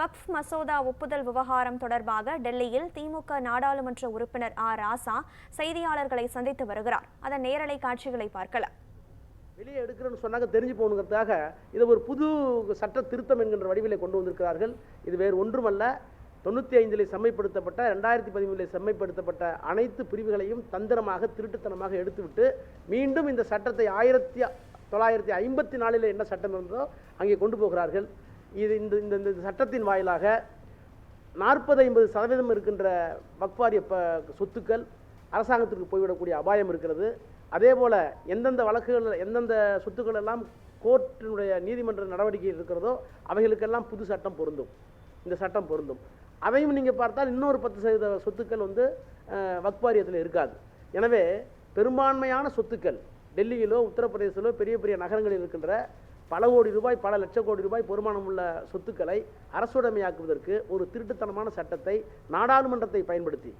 வக்ஃப் மசோதா ஒப்புதல் விவகாரம் தொடர்பாக டெல்லியில் திமுக நாடாளுமன்ற உறுப்பினர் ஆ. ராசா செய்தியாளர்களை சந்தித்து வருகிறார். அதன் நேரலை காட்சிகளை பார்க்கலாம். வெளியே எடுக்கிறேன்னு சொன்னாங்க தெரிஞ்சு போகணுங்கிறதுக்காக இதை ஒரு புது சட்ட திருத்தம் என்கின்ற வடிவிலே கொண்டு வந்திருக்கிறார்கள். இது வேறு ஒன்றுமல்ல. தொண்ணூற்றி ஐந்தில் செம்மைப்படுத்தப்பட்ட ரெண்டாயிரத்தி பதிமூணில் செம்மைப்படுத்தப்பட்ட அனைத்து பிரிவுகளையும் தந்திரமாக திருட்டுத்தனமாக எடுத்துவிட்டு மீண்டும் இந்த சட்டத்தை ஆயிரத்தி தொள்ளாயிரத்தி ஐம்பத்தி நாலில் என்ன சட்டம் இருந்ததோ அங்கே கொண்டு போகிறார்கள். இது இந்த இந்த இந்த சட்டத்தின் வாயிலாக நாற்பது ஐம்பது சதவீதம் இருக்கின்ற வக்வாரிய ப சொத்துக்கள் அரசாங்கத்திற்கு போய்விடக்கூடிய அபாயம் இருக்கிறது. அதே போல் எந்தெந்த வழக்குகள் எந்தெந்த சொத்துக்கள் எல்லாம் கோர்ட்டினுடைய நீதிமன்ற நடவடிக்கை இருக்கிறதோ அவைகளுக்கெல்லாம் புது சட்டம் பொருந்தும். இந்த சட்டம் பொருந்தும். அதையும் நீங்கள் பார்த்தால் இன்னொரு பத்து சதவீத சொத்துக்கள் வந்து வக்பாரியத்தில் வக்வாரியத்தில் இருக்காது. எனவே பெரும்பான்மையான சொத்துக்கள் டெல்லியிலோ உத்தரப்பிரதேசிலோ பெரிய பெரிய நகரங்களில் இருக்கின்ற பல கோடி ரூபாய் பல லட்சம் கோடி ரூபாய் பெருமானம் உள்ள சொத்துக்களை அரசுடைமையாக்குவதற்கு ஒரு திருட்டுத்தனமான சட்டத்தை நாடாளுமன்றத்தை பயன்படுத்தி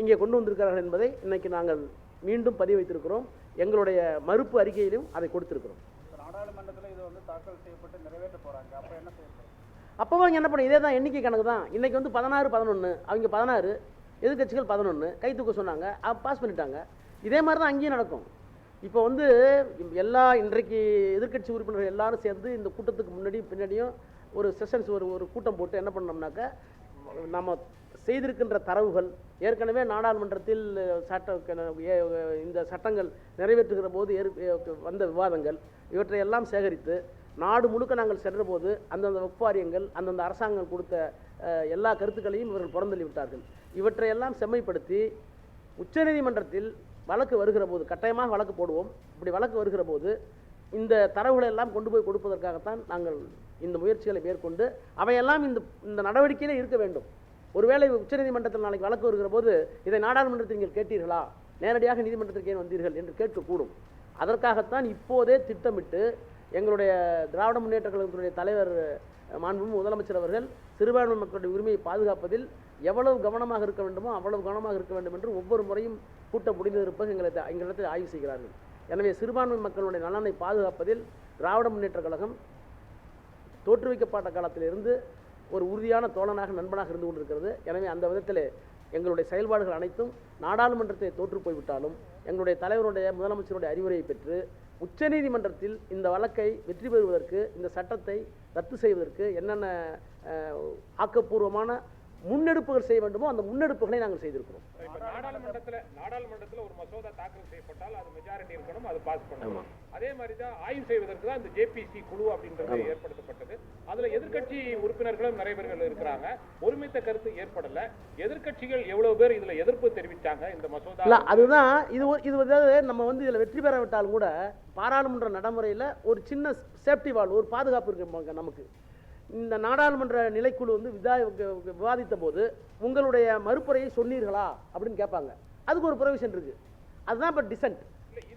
இங்கே கொண்டு வந்திருக்கிறார்கள் என்பதை இன்னைக்கு நாங்கள் மீண்டும் பதிவு வைத்திருக்கிறோம். எங்களுடைய மறுப்பு அறிக்கையிலும் அதை கொடுத்திருக்கிறோம். நாடாளுமன்றத்தில் இது வந்து தாக்கல் செய்யப்பட்டு நிறைவேற்ற போறாங்க. அப்ப என்ன அவங்க என்ன பண்ண இதே தான் எண்ணிக்கை கணக்கு தான். இன்னைக்கு வந்து பதினாறு பதினொன்று அவங்க பதினாறு எதிர்க்கட்சிகள் பதினொன்று கை தூக்க சொன்னாங்க பாஸ் பண்ணிட்டாங்க. இதே மாதிரி தான் அங்கேயும் நடக்கும். இப்போ வந்து எல்லா இன்றைக்கு எதிர்க்கட்சி உறுப்பினர்கள் எல்லாரும் சேர்ந்து இந்த கூட்டத்துக்கு முன்னாடி பின்னாடியும் ஒரு செஷன்ஸ் ஒரு ஒரு கூட்டம் போட்டு என்ன பண்ணோம்னாக்கா நம்ம செய்திருக்கின்ற தரவுகள் ஏற்கனவே நாடாளுமன்றத்தில் சட்ட இந்த சட்டங்கள் நிறைவேற்றுகிற போது ஏற் வந்த விவாதங்கள் இவற்றை எல்லாம் சேகரித்து நாடு முழுக்க நாங்கள் சென்ற போது அந்தந்த வக்வாரியங்கள் அந்தந்த அரசாங்கம் கொடுத்த எல்லா கருத்துக்களையும் இவர்கள் புறந்தள்ளி விட்டார்கள். இவற்றையெல்லாம் செம்மைப்படுத்தி உச்சநீதிமன்றத்தில் வழக்கு வருகிற போது கட்டாயமாக வழக்கு போடுவோம். இப்படி வழக்கு வருகிற போது இந்த தரவுகளை எல்லாம் கொண்டு போய் கொடுப்பதற்காகத்தான் நாங்கள் இந்த முயற்சிகளை மேற்கொண்டு அவையெல்லாம் இந்த இந்த நடவடிக்கையிலே இருக்க வேண்டும். ஒருவேளை உச்சநீதிமன்றத்தில் நாளைக்கு வழக்கு வருகிற போது இதை நாடாளுமன்றத்தில் நீங்கள் கேட்டீர்களா? நேரடியாக நீதிமன்றத்திற்கு ஏன் வந்தீர்கள் என்று கேட்கக்கூடும். அதற்காகத்தான் இப்போதே திட்டமிட்டு எங்களுடைய திராவிட முன்னேற்ற கழகத்தினுடைய தலைவர் அஹ், முதலமைச்சர் அவர்கள் சிறுபான்மை மக்களுடைய உரிமையை பாதுகாப்பதில் எவ்வளவு கவனமாக இருக்க வேண்டுமோ அவ்வளவு கவனமாக இருக்க வேண்டும் என்று ஒவ்வொரு முறையும் கூட்ட முடிந்திருப்பது எங்களை எங்களிடத்தில் ஆய்வு செய்கிறார்கள். எனவே சிறுபான்மை மக்களுடைய நலனை பாதுகாப்பதில் திராவிட முன்னேற்ற கழகம் தோற்றுவிக்கப்பட்ட காலத்திலிருந்து ஒரு உறுதியான தோழனாக நண்பனாக இருந்து கொண்டிருக்கிறது. எனவே அந்த விதத்தில் எங்களுடைய செயல்பாடுகள் அனைத்தும் நாடாளுமன்றத்தை தோற்று போய்விட்டாலும் எங்களுடைய தலைவருடைய முதலமைச்சருடைய அறிவுரையை பெற்று உச்சநீதிமன்றத்தில் இந்த வழக்கை வெற்றி பெறுவதற்கு இந்த சட்டத்தை ரத்து செய்வதற்கு என்னென்ன ஆக்கப்பூர்வமான முன்னெடுப்புகள் செய்ய வேண்டுமோ அந்த முன்னெடுப்புகளை நாங்கள் செய்திருக்கிறோம். நாடாளுமன்றத்துல நாடாளுமன்றத்துல ஒரு மசோதா தாக்கல் செய்யப்பட்டால் அது மெஜாரிட்டி இருக்கணும் அது பாஸ் பண்ணணும். அதே மாதிரி தான் ஆய்வு செய்வதற்கு தான் இந்த ஜேபிசி குழு அப்படின்றது ஏற்படுத்தப்பட்டது. அதுல எதிர்க்கட்சி உறுப்பினர்களும் நிறைய பேர்கள் இருக்கிறாங்க. ஒருமித்த கருத்து ஏற்படல. எதிர்க்கட்சிகள் எவ்வளவு பேர் இதுல எதிர்ப்பு தெரிவிச்சாங்க இந்த மசோதா இல்லை அதுதான் இது இது அதாவது நம்ம வந்து இதில் வெற்றி பெற விட்டாலும் கூட பாராளுமன்ற நடைமுறையில் ஒரு சின்ன சேஃப்டி வால் ஒரு பாதுகாப்பு இருக்கு நமக்கு. இந்த நாடாளுமன்ற நிலைக்குழு வந்து விதா விவாதித்த போது உங்களுடைய மறுப்புரையை சொன்னீர்களா அப்படின்னு கேட்பாங்க. அதுக்கு ஒரு ப்ரொவிஷன் இருக்கு. அதுதான் இப்போ டிசன்ட்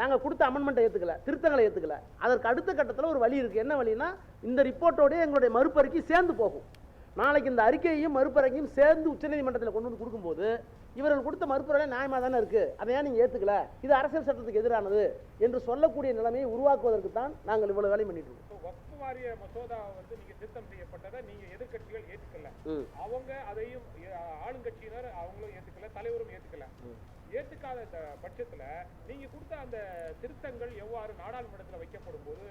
நாங்கள் கொடுத்த அமெண்ட்மெண்ட்டை ஏற்றுக்கல திருத்தங்களை ஏற்றுக்கல அதற்கு அடுத்த கட்டத்தில் ஒரு வழி இருக்குது என்ன வழினா இந்த ரிப்போர்ட்டோடய எங்களுடைய மறுப்பறிக்கை சேர்ந்து போகும். நாளைக்கு இந்த அறிக்கையையும் மறுப்பறையும் சேர்ந்து உச்சநீதிமன்றத்தில் கொண்டு வந்து கொடுக்கும்போது இவர்கள் கொடுத்த மறுப்புரை நியாயமாக தானே இருக்குது அதை ஏன் நீங்கள் ஏற்றுக்கல இது அரசியல் சட்டத்துக்கு எதிரானது என்று சொல்லக்கூடிய நிலைமையை உருவாக்குவதற்கு தான் நாங்கள் இவ்வளவு வேலை பண்ணிட்டு இருக்கோம். வாரிய மசோதா வந்து நீங்க திருத்தம் செய்யப்பட்டதை நீங்க எதிர்க்கட்சிகள் ஏத்துக்கல. ம். அவங்க அதையும் ஆளுங்கட்சியினர் அவங்களும் ஏத்துக்கல தலைவரும் ஏத்துக்கல. ஏத்துக்காத இந்த பட்சத்துல நீங்க கொடுத்த அந்த திருத்தங்கள் எவ்வாறு நாடாளுமன்றத்துல வைக்கப்படும் போது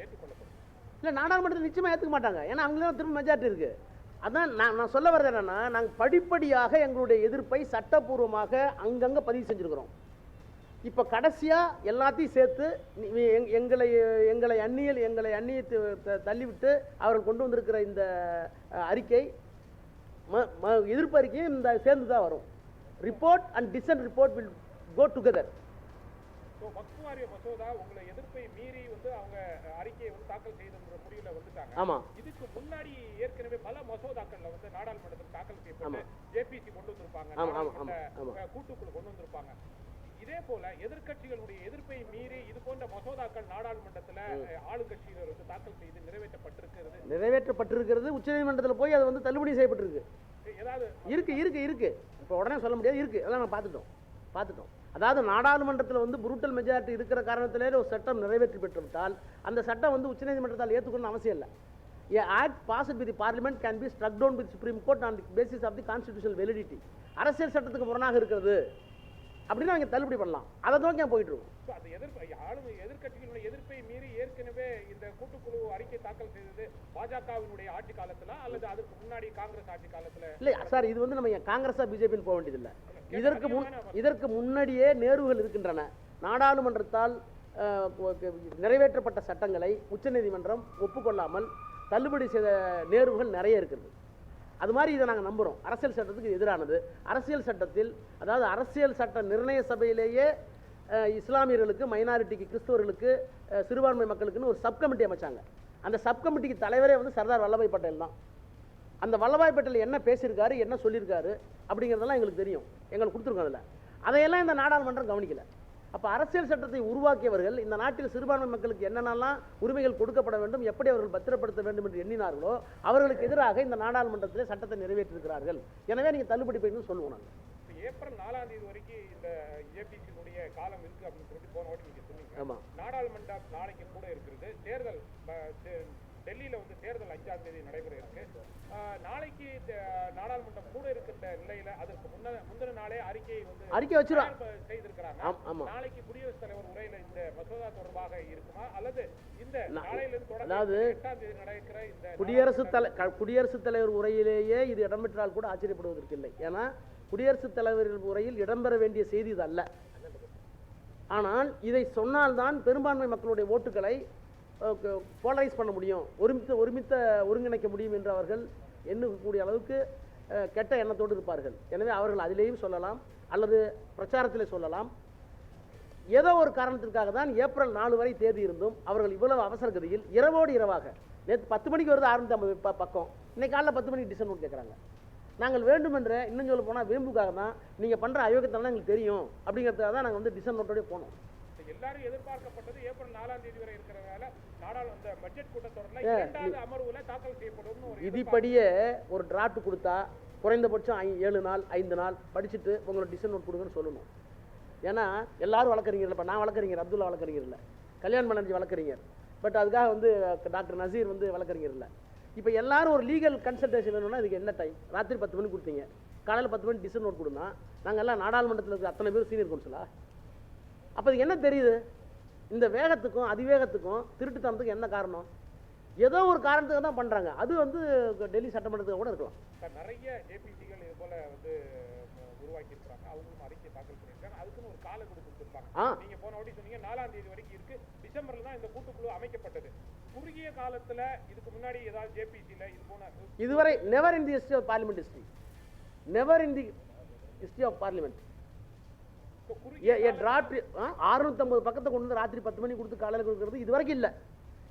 ஏற்றுக்கொள்ளப்படும்? இல்லை நாடாளுமன்றத்தில் நிச்சயமாக ஏற்றுக்க மாட்டாங்க. ஏன்னா அவங்களுக்கு திரும்ப மெஜாரிட்டி இருக்குது அதான் நான் நான் சொல்ல வர்றது என்னென்னா நாங்கள் படிப்படியாக எங்களுடைய எதிர்ப்பை சட்டப்பூர்வமாக அங்கங்கே பதிவு செஞ்சுருக்கிறோம். இப்போ கடைசியாக எல்லாத்தையும் சேர்த்து எங்- எங்களை எங்களை அந்நியல் எங்களை அந்நியத்தை த- தள்ளிவிட்டு அவர்கள் கொண்டு வந்திருக்கிற இந்த அறிக்கை ம ம- எதிர்ப்பு அறிக்கையும் இந்த சேர்ந்து தான் வரும். Report and dissent report will go together so Waqf வாரிய மசோதா உங்களை எதிர்ப்பை மீறி வந்து அவங்க அறிக்கையை வந்து தாக்கல் செய்யணுன்ற முடிவுல வந்துட்டாங்க. ஆமாம் இதுக்கு முன்னாடி ஏற்கனவே பல மசோதாக்கள்ல வந்து நாடாளுமன்றத்தில் தாக்கல் செய்யப்பட்டு. ஜேபிசி கொண்டு வந்திருப்பாங்க. கூட்டுக்குழு கொண்டு வந்திருப்பாங்க. இதே போல எதிர்க்கட்சிகளுடைய எதிர்ப்பை மீறி இது போன்ற மசோதாக்கள் நாடாளுமன்றத்துல ஆளுங்கட்சியினர் வந்து தாக்கல் செய்து நிறைவேற்றப்பட்டிருக்கிறது. நிறைவேற்றப்பட்டிருக்கிறது உச்சநீதிமன்றத்தில் போய் அது வந்து தள்ளுபடி செய்யப்பட்டிருக்கு. ஏதாவது இருக்கு இருக்கு இருக்கு. இப்போ உடனே சொல்ல முடியாது இருக்கு. அதெல்லாம் நான் பார்த்துட்டோம். பார்த்துட்டோம். அதாவது நாடாளுமன்றத்தில் வந்து புரூட்டல் மெஜாரிட்டி இருக்கிற காரணத்திலே ஒரு சட்டம் நிறைவேற்றி பெற்றுவிட்டால் அந்த சட்டம் வந்து உச்சநீதிமன்றத்தால் ஏற்றுக்கணும்னு அவசியம் இல்லை. A act passed by the parliament can be struck down with Supreme Court on the basis of the constitutional validity. அரசியல் சட்டத்துக்கு முரணாக இருக்கிறது. அப்படின்னு அவங்க தள்ளுபடி பண்ணலாம். அதை நோக்கி போயிட்டு இருக்கோம். எதிர்ப்பு எதிர்க்கட்சிகளுடைய எதிர்ப்பை மீறி ஏற்கனவே இந்த கூட்டுக்குழு அறிக்கை தாக்கல் செய்தது பாஜகவினுடைய ஆட்சி காலத்துல அல்லது அதுக்கு முன்னாடி காங்கிரஸ் ஆட்சி காலத்துல? இல்லை சார் இது வந்து நம்ம காங்கிரஸா பிஜேபின்னு போக வேண்டியதில்லை. இதற்கு முன் இதற்கு முன்னாடியே நேர்வுகள் இருக்கின்றன. நாடாளுமன்றத்தால் நிறைவேற்றப்பட்ட சட்டங்களை உச்சநீதிமன்றம் ஒப்புக்கொள்ளாமல் தள்ளுபடி செய்த நேர்வுகள் நிறைய இருக்குது அது மாதிரி இதை நாங்கள் நம்புகிறோம் அரசியல் சட்டத்துக்கு எதிரானது. அரசியல் சட்டத்தில் அதாவது அரசியல் சட்ட நிர்ணய சபையிலேயே இஸ்லாமியர்களுக்கு மைனாரிட்டிக்கு கிறிஸ்தவர்களுக்கு சிறுபான்மை மக்களுக்குன்னு ஒரு சப் கமிட்டி அமைச்சாங்க. அந்த சப் கமிட்டிக்கு தலைவரே வந்து சர்தார் வல்லபாய் பட்டேல் தான். அந்த வல்லபாய் பட்டேல் என்ன பேசியிருக்காரு என்ன சொல்லியிருக்காரு அப்படிங்கிறதெல்லாம் எங்களுக்கு தெரியும். எங்களுக்கு கொடுத்துருக்கோம் அதில். அதையெல்லாம் இந்த நாடாளுமன்றம் கவனிக்கல. அப்போ அரசியல் சட்டத்தை உருவாக்கியவர்கள் இந்த நாட்டில் சிறுபான்மை மக்களுக்கு என்னென்னலாம் உரிமைகள் கொடுக்கப்பட வேண்டும் எப்படி அவர்கள் பத்திரப்படுத்த வேண்டும் என்று எண்ணினார்களோ அவர்களுக்கு எதிராக இந்த நாடாளுமன்றத்திலே சட்டத்தை நிறைவேற்றியிருக்கிறார்கள். எனவே நீங்கள் தள்ளுபடி போயின்னு சொல்லுவோம் நாங்கள் ஏப்ரல் நாலாம் தேதி வரைக்கும் இந்த ஏபிசியினுடைய காலம் இருக்கு அப்படின்னு சொல்லிட்டு போன வாட்டி நீங்க சொன்னீங்க. ஆமாம் நாடாளுமன்றம் நாளைக்கு கூட இருக்கிறது. தேர்தல் டெல்லியில வந்து தேர்தல் அஞ்சாம் தேதி நடைபெற இருக்கு. நாளைக்கு நாடாளுமன்றம் கூட இருக்கின்ற நிலையில அதற்கு முன்ன முந்தின நாளே அறிக்கையை வந்து அறிக்கை ப- செய்திருக்கிறாங்க. நாளைக்கு குடியரசுத் தலைவர் உரையில இந்த மசோதா தொடர்பாக இருக்குமா? அல்லது இந்த நா- நாளையில இருந்து தொடங்கி அதாவது எட்டாம் தேதி நடக்கிற இந்த குடியரசுத் தலை குடியரசுத் தலைவர் உரையிலேயே இது இடம்பெற்றால் கூட ஆச்சரியப்படுவதற்கு இல்லை. ஏன்னா குடியரசுத் தலைவர் உரையில் இடம்பெற வேண்டிய செய்தி இது அல்ல. ஆனால் இதை சொன்னால்தான் பெரும்பான்மை மக்களுடைய ஓட்டுகளை போலரைஸ் பண்ண முடியும். ஒருமித்த ஒருமித்த ஒருங்கிணைக்க முடியும் என்று அவர்கள் எண்ணக்கூடிய அளவுக்கு கெட்ட எண்ணத்தோடு இருப்பார்கள். எனவே அவர்கள் அதிலேயும் சொல்லலாம் அல்லது பிரச்சாரத்தில் சொல்லலாம். ஏதோ ஒரு காரணத்திற்காக தான் ஏப்ரல் நாலு வரை தேதி இருந்தும் அவர்கள் இவ்வளவு அவசர கதியில் இரவோடு இரவாக நேற்று பத்து மணிக்கு வருது ஆரம்பி ஐம்பது பக்கம். இன்னைக்கு காலைல பத்து மணிக்கு டிசன் கேட்குறாங்க நாங்கள் வேண்டுமென்ற இன்னும் சொல்ல போனால் வேம்புக்காக தான் நீங்கள் பண்ணுற அயோக்கியத்தனம் எங்களுக்கு தெரியும். அப்படிங்கிறதுக்காக தான் நாங்கள் வந்து டிசன் நோட்டோடய போனோம். எல்லாரும் எதிர்பார்க்கப்பட்டது ஏப்ரல் நாலாம் தேதி வரை இருக்கிறதால விதிப்படியே ஒரு டிராஃப்ட் கொடுத்தா குறைந்தபட்சம் ஏழு நாள் ஐந்து நாள் படிச்சுட்டு உங்களோட டிசன் நோட் கொடுங்கன்னு சொல்லணும். ஏன்னா எல்லாரும் வழக்கறிஞர் இப்போ நான் வழக்கறிஞர் அப்துல்லா வழக்கறிஞர் இல்லை கல்யாண் பானர்ஜி வழக்கறிஞர் பட் அதுக்காக வந்து டாக்டர் நசீர் வந்து வழக்கறிஞர் இல்லை இப்போ எல்லாரும் ஒரு லீகல் கன்சல்டேஷன் வேணும்னா இதுக்கு என்ன டைம் ராத்திரி பத்து மணிக்கு கொடுத்தீங்க. காலையில் பத்து மணி டிசன் நோட் கொடுனா நாங்கள் எல்லாம் நாடாளுமன்றத்தில் இருக்க அத்தனை பேர் சீனியர் கவுன்சிலா அப்போ இது என்ன தெரியுது? இந்த வேகத்துக்கும் அதிவேகத்துக்கும் திருட்டுத்தனத்துக்கும் என்ன காரணம்? ஏதோ ஒரு காரணத்துக்கு தான் பண்ணுறாங்க அது வந்து டெல்லி சட்டமன்றத்துக்கு கூட இருக்கலாம். நிறைய ஜேபிசிகள் இது போல வந்து அஹ், உருவாக்கி இருக்காங்க அவங்களும் அறிக்கை தாக்கல் பண்ணியிருக்காங்க. அதுக்குன்னு ஒரு கால கெடு கொடுத்திருப்பாங்க. ஆ. நீங்க போன வாட்டி சொன்னீங்க நாலாம் தேதி வரைக்கும் இருக்கு. டிசம்பர்ல தான் இந்த கூட்டுக்குழு அமைக்கப்பட்டது. குறுகிய காலத்துல இதுக்கு முன்னாடி ஏதாவது ஜேபிசில இது போன இதுவரை never in the history of parliament history never in the history of parliament a draft அறுநூத்தம்பது பக்கத்தை கொண்டு வந்து ராத்திரி பத்து மணி கொடுத்து காலையில் கொடுக்கறது இது வரைக்கும் இல்லை.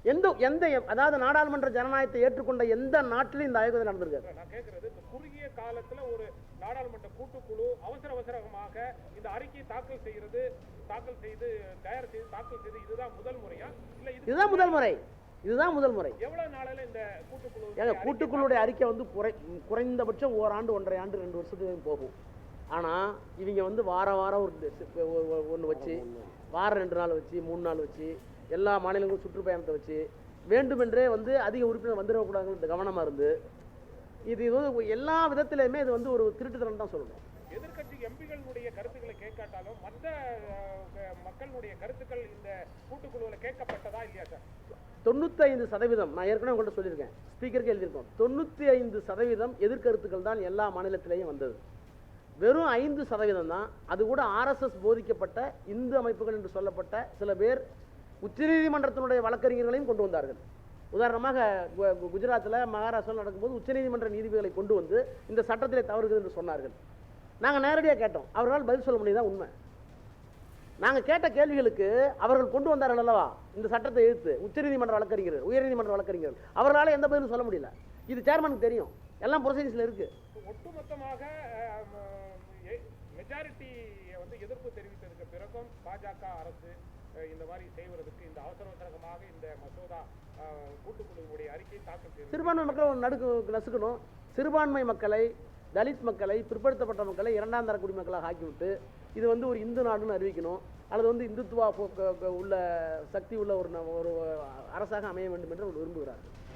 எந்த எந்த அதாவது நாடாளுமன்ற ஜனநாயகத்தை ஏற்றுக்கொண்ட எந்த நாட்டிலும் இந்த ஆயோகம் நடந்திருக்காரு நான் கேட்கறது குறுகிய காலத்துல ஒரு நாடாளுமன்ற கூட்டுக்குழு அவசர அவசரமாக இந்த அறிக்கையை தாக்கல் செய்யறது தாக்கல் செய்து தயார் செய்து தாக்கல் செய்து இதுதான் முதல் முறையா? இல்ல இது இதுதான் முதல் முறை. இதுதான் முதல் முறை. எவ்வளவு நாளையில இந்த கூட்டுக்குழு ஏங்க கூட்டுக்குழுடைய அறிக்கை வந்து குறை குறைந்தபட்சம் ஓராண்டு ஒன்றரை ஆண்டு ரெண்டு வருஷத்துக்கு போகும். ஆனால் இவங்க வந்து வார வாரம் ஒரு ஒன்று வச்சு வாரம் ரெண்டு நாள் வச்சு மூணு நாள் வச்சு எல்லா மாநிலங்களும் சுற்றுப்பயணத்தை வச்சு வேண்டுமென்றே வந்து அதிக உறுப்பினர் வந்துடக்கூடாதுன்னு கவனமாக இருந்து இது இது வந்து எல்லா விதத்திலையுமே இது வந்து ஒரு திருட்டுத்தனம் தான் சொல்லணும். எதிர்க்கட்சி எம்பிகளுடைய கருத்துக்களை கேட்காட்டாலும் மற்ற மக்களுடைய கருத்துக்கள் இந்த கூட்டுக்குழுவில் கேட்கப்பட்டதா இல்லையா சார்? தொண்ணூத்தைந்து சதவீதம் நான் ஏற்கனவே உங்கள்கிட்ட சொல்லியிருக்கேன் ஸ்பீக்கருக்கு எழுதியிருக்கோம் தொண்ணூற்றி ஐந்து சதவீதம் எதிர்கருத்துக்கள் தான் எல்லா மாநிலத்திலேயும் வந்தது. வெறும் ஐந்து சதவீதம் தான். அது கூட ஆர்எஸ்எஸ் போதிக்கப்பட்ட இந்து அமைப்புகள் என்று சொல்லப்பட்ட சில பேர் உச்சநீதிமன்றத்தினுடைய வழக்கறிஞர்களையும் கொண்டு வந்தார்கள். உதாரணமாக கு- குஜராத்தில் மகாராஷ்டிராவில் நடக்கும்போது உச்சநீதிமன்ற நீதிபதிகளை கொண்டு வந்து இந்த சட்டத்திலே தவறுகிறது என்று சொன்னார்கள். நாங்கள் நேரடியாக கேட்டோம். அவர்களால் பதில் சொல்ல முடியுதான் உண்மை. நாங்கள் கேட்ட கேள்விகளுக்கு அவர்கள் கொண்டு வந்தார்கள் அல்லவா? இந்த சட்டத்தை எதிர்த்து உச்சநீதிமன்ற வழக்கறிஞர்கள் உயர்நீதிமன்ற வழக்கறிஞர்கள். அவர்களால் எந்த பதிலும் சொல்ல முடியல. இது சேர்மனுக்கு தெரியும். எல்லாம் ப்ரொசீஜர்ஸில் இருக்குது ஒட்டுமொத்தமாக மெஜாரிட்டி வந்து எதிர்ப்பு தெரிவித்ததுக்கு பிறகும் பாஜக அரசு இந்த மாதிரி செய்வதற்கு இந்த அவசர அவசரமாக இந்த மசோதா கூட்டுக்குழுவுடைய அறிக்கை தாக்கல் சிறுபான்மை மக்கள் நடுக்கு நசுக்கணும். சிறுபான்மை மக்களை தலித் மக்களை பிற்படுத்தப்பட்ட மக்களை இரண்டாம் தர குடிமக்களாக ஆக்கிவிட்டு இது வந்து ஒரு இந்து நாடுன்னு அறிவிக்கணும். அல்லது வந்து இந்துத்துவா போக்க- உள்ள சக்தி உள்ள ஒரு ஒரு அரசாக அமைய வேண்டும் என்று விரும்புகிறார்கள்.